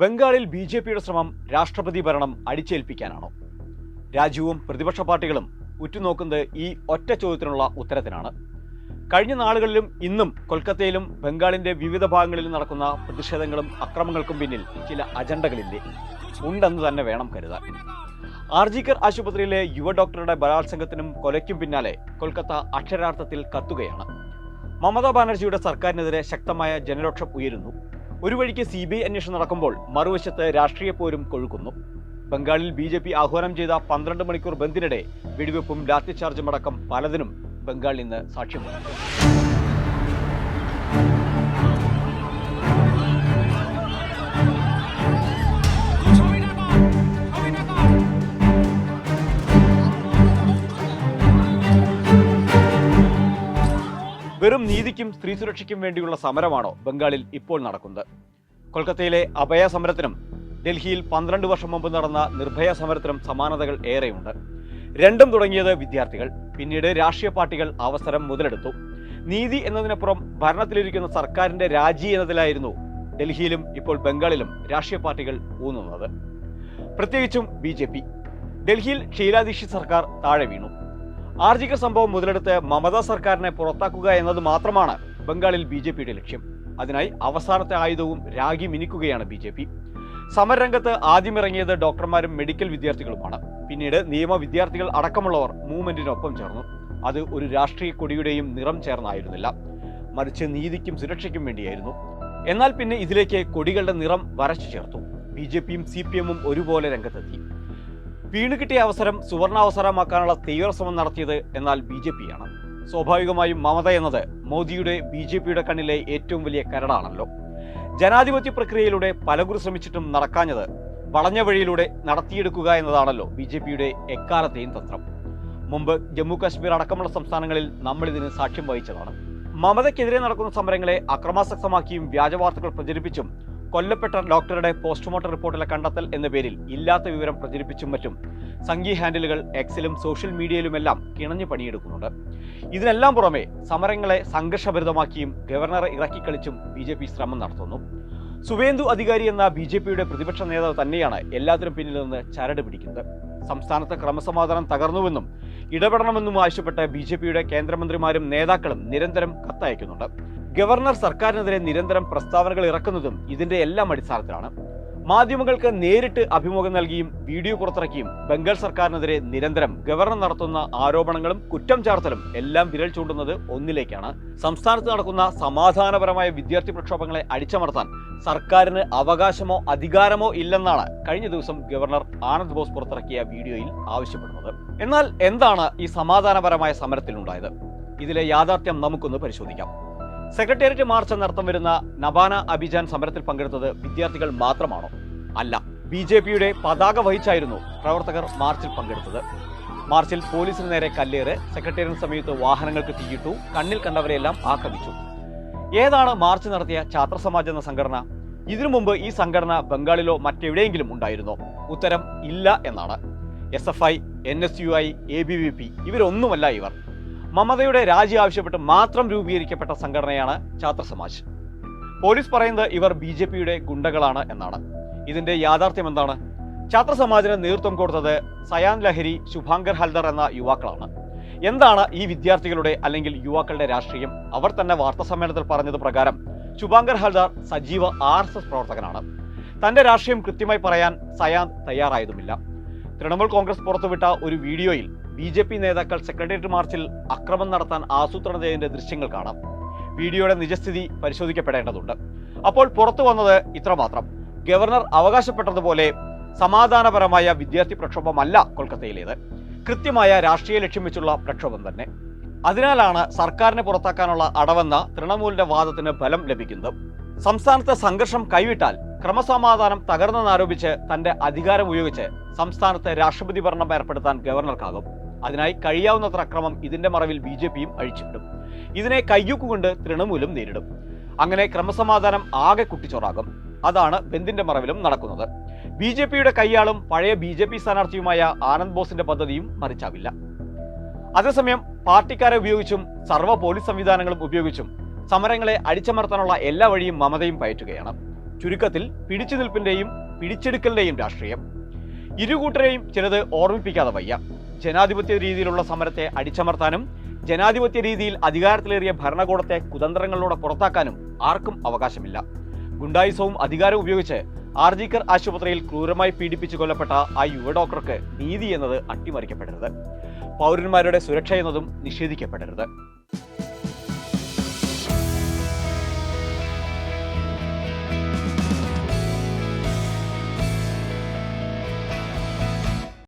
ബംഗാളിൽ B J പിയുടെ ശ്രമം രാഷ്ട്രപതി ഭരണം അടിച്ചേൽപ്പിക്കാനാണോ? രാജ്യവും പ്രതിപക്ഷ പാർട്ടികളും ഉറ്റുനോക്കുന്നത് ഈ ഒറ്റ ചോദ്യത്തിനുള്ള ഉത്തരത്തിനാണ്. കഴിഞ്ഞ നാളുകളിലും ഇന്നും കൊൽക്കത്തയിലും ബംഗാളിന്റെ വിവിധ ഭാഗങ്ങളിലും നടക്കുന്ന പ്രതിഷേധങ്ങളും അക്രമങ്ങൾക്കും പിന്നിൽ ചില അജണ്ടകളില്ലേ? ഉണ്ടെന്ന് തന്നെ വേണം കരുതാൻ. ആർജിക്കർ ആശുപത്രിയിലെ യുവ ഡോക്ടറുടെ ബലാത്സംഗത്തിനും കൊലയ്ക്കും പിന്നാലെ കൊൽക്കത്ത അക്ഷരാർത്ഥത്തിൽ കത്തുകയാണ്. മമതാ ബാനർജിയുടെ സർക്കാരിനെതിരെ ശക്തമായ ജനരോക്ഷം ഉയരുന്നു. ഒരു വഴിക്ക് സി ബി ഐ അന്വേഷണം നടക്കുമ്പോൾ മറുവശത്ത് രാഷ്ട്രീയ പോരും കൊഴുക്കുന്നു. ബംഗാളിൽ ബി ജെ പി ആഹ്വാനം ചെയ്ത പന്ത്രണ്ട് മണിക്കൂർ ബന്ദിനിടെ വെടിവെപ്പും ലാത്തിചാർജും അടക്കം പലതിനും ബംഗാളിൽ നിന്ന് സാക്ഷ്യം വെറും നീതിക്കും സ്ത്രീ സുരക്ഷയ്ക്കും വേണ്ടിയുള്ള സമരമാണോ ബംഗാളിൽ ഇപ്പോൾ നടക്കുന്നത്? കൊൽക്കത്തയിലെ അഭയ സമരത്തിനും ഡൽഹിയിൽ പന്ത്രണ്ട് വർഷം മുമ്പ് നടന്ന നിർഭയ സമരത്തിനും സമാനതകൾ ഏറെയുണ്ട്. രണ്ടും തുടങ്ങിയത് വിദ്യാർത്ഥികൾ. പിന്നീട് രാഷ്ട്രീയ പാർട്ടികൾ അവസരം മുതലെടുത്തു. നീതി എന്നതിനപ്പുറം ഭരണത്തിലിരിക്കുന്ന സർക്കാരിന്റെ രാജി എന്നതിലായിരുന്നു ഡൽഹിയിലും ഇപ്പോൾ ബംഗാളിലും രാഷ്ട്രീയ പാർട്ടികൾ ഊന്നുന്നത്. പ്രത്യേകിച്ചും ബി ഡൽഹിയിൽ ഷീലാദീക്ഷി സർക്കാർ താഴെ വീണു. ആർജിക സംഭവം മുതലെടുത്ത് മമതാ സർക്കാരിനെ പുറത്താക്കുക എന്നത് മാത്രമാണ് ബംഗാളിൽ ബി ജെ പിയുടെ ലക്ഷ്യം. അതിനായി അവസാനത്തെ ആയുധവും രാഗി മിനിക്കുകയാണ് ബി ജെ പി. സമരരംഗത്ത് ആദ്യമിറങ്ങിയത് ഡോക്ടർമാരും മെഡിക്കൽ വിദ്യാർത്ഥികളുമാണ്. പിന്നീട് നിയമ വിദ്യാർത്ഥികൾ അടക്കമുള്ളവർ മൂവ്മെന്റിനൊപ്പം ചേർന്നു. അത് ഒരു രാഷ്ട്രീയ കൊടിയുടെയും നിറം ചേർന്നായിരുന്നില്ല. മറിച്ച് നീതിക്കും സുരക്ഷയ്ക്കും വേണ്ടിയായിരുന്നു. എന്നാൽ പിന്നെ ഇതിലേക്ക് കൊടികളുടെ നിറം വരച്ചു ചേർത്തു. ബി ജെ പിയും സി പി എമ്മും ഒരുപോലെ രംഗത്തെത്തി. വീണ് കിട്ടിയ അവസരം സുവർണാവസരമാക്കാനുള്ള തീവ്ര ശ്രമം നടത്തിയത് എന്നാൽ ബി ജെ പിയാണ്. സ്വാഭാവികമായും മമത എന്നത് മോദിയുടെ ബി ജെ പിയുടെ കണ്ണിലെ ഏറ്റവും വലിയ കരടാണല്ലോ. ജനാധിപത്യ പ്രക്രിയയിലൂടെ പലകുറി ശ്രമിച്ചിട്ടും നടക്കാഞ്ഞത് വളഞ്ഞ വഴിയിലൂടെ നടത്തിയെടുക്കുക എന്നതാണല്ലോ ബി ജെ പിയുടെ എക്കാലത്തെയും തന്ത്രം. മുമ്പ് ജമ്മു കാശ്മീർ അടക്കമുള്ള സംസ്ഥാനങ്ങളിൽ നമ്മൾ ഇതിന് സാക്ഷ്യം വഹിച്ചതാണ്. മമതയ്ക്കെതിരെ നടക്കുന്ന സമരങ്ങളെ അക്രമാസക്തമാക്കിയും വ്യാജവാർത്തകൾ പ്രചരിപ്പിച്ചും കൊല്ലപ്പെട്ട ഡോക്ടറുടെ പോസ്റ്റ്മോർട്ടം റിപ്പോർട്ടിലെ കണ്ടെത്തൽ എന്ന പേരിൽ ഇല്ലാത്ത വിവരം പ്രചരിപ്പിച്ചും മറ്റും സംഗീ ഹാൻഡിലുകൾ എക്സിലും സോഷ്യൽ മീഡിയയിലുമെല്ലാം കിണഞ്ഞു പണിയെടുക്കുന്നുണ്ട്. ഇതിനെല്ലാം പുറമെ സമരങ്ങളെ സംഘർഷഭരിതമാക്കിയും ഗവർണറെ ഇറക്കിക്കളിച്ചും ബി ജെ പി ശ്രമം നടത്തുന്നു. സുവേന്ദു അധികാരി എന്ന ബി ജെ പിയുടെ പ്രതിപക്ഷ നേതാവ് തന്നെയാണ് എല്ലാത്തിനും പിന്നിൽ നിന്ന് ചരട് പിടിക്കുന്നത്. സംസ്ഥാനത്ത് ക്രമസമാധാനം തകർന്നുവെന്നും ഇടപെടണമെന്നും ആവശ്യപ്പെട്ട് ബി ജെ പിയുടെ കേന്ദ്രമന്ത്രിമാരും നേതാക്കളും നിരന്തരം കത്തയക്കുന്നുണ്ട്. ഗവർണർ സർക്കാരിനെതിരെ നിരന്തരം പ്രസ്താവനകൾ ഇറക്കുന്നതും ഇതിന്റെ എല്ലാം അടിസ്ഥാനത്തിലാണ്. മാധ്യമങ്ങൾക്ക് നേരിട്ട് അഭിമുഖം നൽകിയും വീഡിയോ പുറത്തിറക്കിയും ബംഗാൾ സർക്കാരിനെതിരെ നിരന്തരം ഗവർണർ നടത്തുന്ന ആരോപണങ്ങളും കുറ്റം ചാർത്തലും എല്ലാം വിരൽ ചൂണ്ടുന്നത് ഒന്നിലേക്കാണ്. സംസ്ഥാനത്ത് നടക്കുന്ന സമാധാനപരമായ വിദ്യാർത്ഥി പ്രക്ഷോഭങ്ങളെ അടിച്ചമർത്താൻ സർക്കാരിന് അവകാശമോ അധികാരമോ ഇല്ലെന്നാണ് കഴിഞ്ഞ ദിവസം ഗവർണർ ആനന്ദ് ബോസ് പുറത്തിറക്കിയ വീഡിയോയിൽ ആവശ്യപ്പെടുന്നത്. എന്നാൽ എന്താണ് ഈ സമാധാനപരമായ സമരത്തിലുണ്ടായത്? ഇതിലെ യാഥാർത്ഥ്യം നമുക്കൊന്ന് പരിശോധിക്കാം. സെക്രട്ടേറിയറ്റ് മാർച്ച് എന്നർത്ഥം വരുന്ന നബാന അഭിജാൻ സമരത്തിൽ പങ്കെടുത്തത് വിദ്യാർത്ഥികൾ മാത്രമാണോ? അല്ല ബി ജെ പിയുടെ പതാക വഹിച്ചായിരുന്നു പ്രവർത്തകർ മാർച്ചിൽ പങ്കെടുത്തത്. മാർച്ചിൽ പോലീസിന് നേരെ കല്ലേറ് സെക്രട്ടേറിയറ്റ് സമയത്ത് വാഹനങ്ങൾക്ക് തീയിട്ടു കണ്ണിൽ കണ്ടവരെയെല്ലാം ആക്രമിച്ചു. ഏതാണ് മാർച്ച് നടത്തിയ ഛാത്ര സമാജ് എന്ന സംഘടന? ഇതിനു മുമ്പ് ഈ സംഘടന ബംഗാളിലോ മറ്റെവിടെയെങ്കിലും ഉണ്ടായിരുന്നോ? ഉത്തരം ഇല്ല എന്നാണ്. S F I N S U I A B V P ഇവരൊന്നുമല്ല ഇവർ. മമതയുടെ രാജി ആവശ്യപ്പെട്ട് മാത്രം രൂപീകരിക്കപ്പെട്ട സംഘടനയാണ് ഛാത്ര സമാജ്. പോലീസ് പറയുന്നത് ഇവർ ബി ജെ പിയുടെ ഗുണ്ടകളാണ് എന്നാണ്. ഇതിന്റെ യാഥാർത്ഥ്യം എന്താണ്? ഛാത്ര സമാജിന് നേതൃത്വം കൊടുത്തത് സയാൻ ലഹരി ശുഭാങ്കർ ഹൽദർ എന്ന യുവാക്കളാണ്. എന്താണ് ഈ വിദ്യാർത്ഥികളുടെ അല്ലെങ്കിൽ യുവാക്കളുടെ രാഷ്ട്രീയം? അവർ തന്നെ വാർത്താ സമ്മേളനത്തിൽ പറഞ്ഞത് പ്രകാരം ശുഭാങ്കർ ഹൽദാർ സജീവ ആർ എസ് എസ് പ്രവർത്തകനാണ്. തന്റെ രാഷ്ട്രീയം കൃത്യമായി പറയാൻ സയാൻ തയ്യാറായതുമില്ല. തൃണമൂൽ കോൺഗ്രസ് പുറത്തുവിട്ട ഒരു വീഡിയോയിൽ ബി ജെ പി നേതാക്കൾ സെക്രട്ടേറിയറ്റ് മാർച്ചിൽ അക്രമം നടത്താൻ ആസൂത്രണം ചെയ്തതിന്റെ ദൃശ്യങ്ങൾ കാണാം. വീഡിയോയുടെ നിജസ്ഥിതി പരിശോധിക്കപ്പെടേണ്ടതുണ്ട്. അപ്പോൾ പുറത്തു വന്നത് ഇത്രമാത്രം. ഗവർണർ അവകാശപ്പെട്ടതുപോലെ സമാധാനപരമായ വിദ്യാർത്ഥി പ്രക്ഷോഭമല്ല കൊൽക്കത്തയിലേത്. കൃത്യമായ രാഷ്ട്രീയ ലക്ഷ്യം വെച്ചുള്ള പ്രക്ഷോഭം തന്നെ. അതിനാലാണ് സർക്കാരിനെ പുറത്താക്കാനുള്ള അടവെന്ന തൃണമൂലിന്റെ വാദത്തിന് ഫലം ലഭിക്കുന്നത്. സംസ്ഥാനത്ത് സംഘർഷം കൈവിട്ടാൽ ക്രമസമാധാനം തകർന്നെന്നാരോപിച്ച് തന്റെ അധികാരം ഉപയോഗിച്ച് സംസ്ഥാനത്ത് രാഷ്ട്രപതി ഭരണം ഏർപ്പെടുത്താൻ ഗവർണർക്കാകും. അതിനായി കഴിയാവുന്നത്ര അക്രമം ഇതിന്റെ മറവിൽ ബി ജെ പിയും അഴിച്ചുവിടും ഇതിനെ കയ്യൂക്കുകൊണ്ട് തൃണമൂലും നേരിടും. അങ്ങനെ ക്രമസമാധാനം ആകെ കുട്ടിച്ചോറാകും. അതാണ് ബന്ദിന്റെ മറവിലും നടക്കുന്നത്. ബി ജെ പിയുടെ കൈയാളും പഴയ ബി ജെ പി സ്ഥാനാർത്ഥിയുമായ ആനന്ദ് ബോസിന്റെ പദ്ധതിയും മറിച്ചാവില്ല. അതേസമയം പാർട്ടിക്കാരെ ഉപയോഗിച്ചും സർവ പോലീസ് സംവിധാനങ്ങളും ഉപയോഗിച്ചും സമരങ്ങളെ അടിച്ചമർത്താനുള്ള എല്ലാ വഴിയും മമതയും പയറ്റുകയാണ്. ചുരുക്കത്തിൽ പിടിച്ചുനിൽപ്പിന്റെയും പിടിച്ചെടുക്കലിന്റെയും രാഷ്ട്രീയം. ഇരുകൂട്ടരെയും ചിലത് ഓർമ്മിപ്പിക്കാതെ വയ്യ. ജനാധിപത്യ രീതിയിലുള്ള സമരത്തെ അടിച്ചമർത്താനും ജനാധിപത്യ രീതിയിൽ അധികാരത്തിലേറിയ ഭരണകൂടത്തെ കുതന്ത്രങ്ങളിലൂടെ പുറത്താക്കാനും ആർക്കും അവകാശമില്ല. ഗുണ്ടായുസവും അധികാരവും ഉപയോഗിച്ച് ആർജിക്കർ ആശുപത്രിയിൽ ക്രൂരമായി പീഡിപ്പിച്ചു കൊല്ലപ്പെട്ട ആ യുവ ഡോക്ടർക്ക് നീതി എന്നത് അട്ടിമറിക്കപ്പെടരുത്. പൗരന്മാരുടെ സുരക്ഷ എന്നതും നിഷേധിക്കപ്പെടരുത്.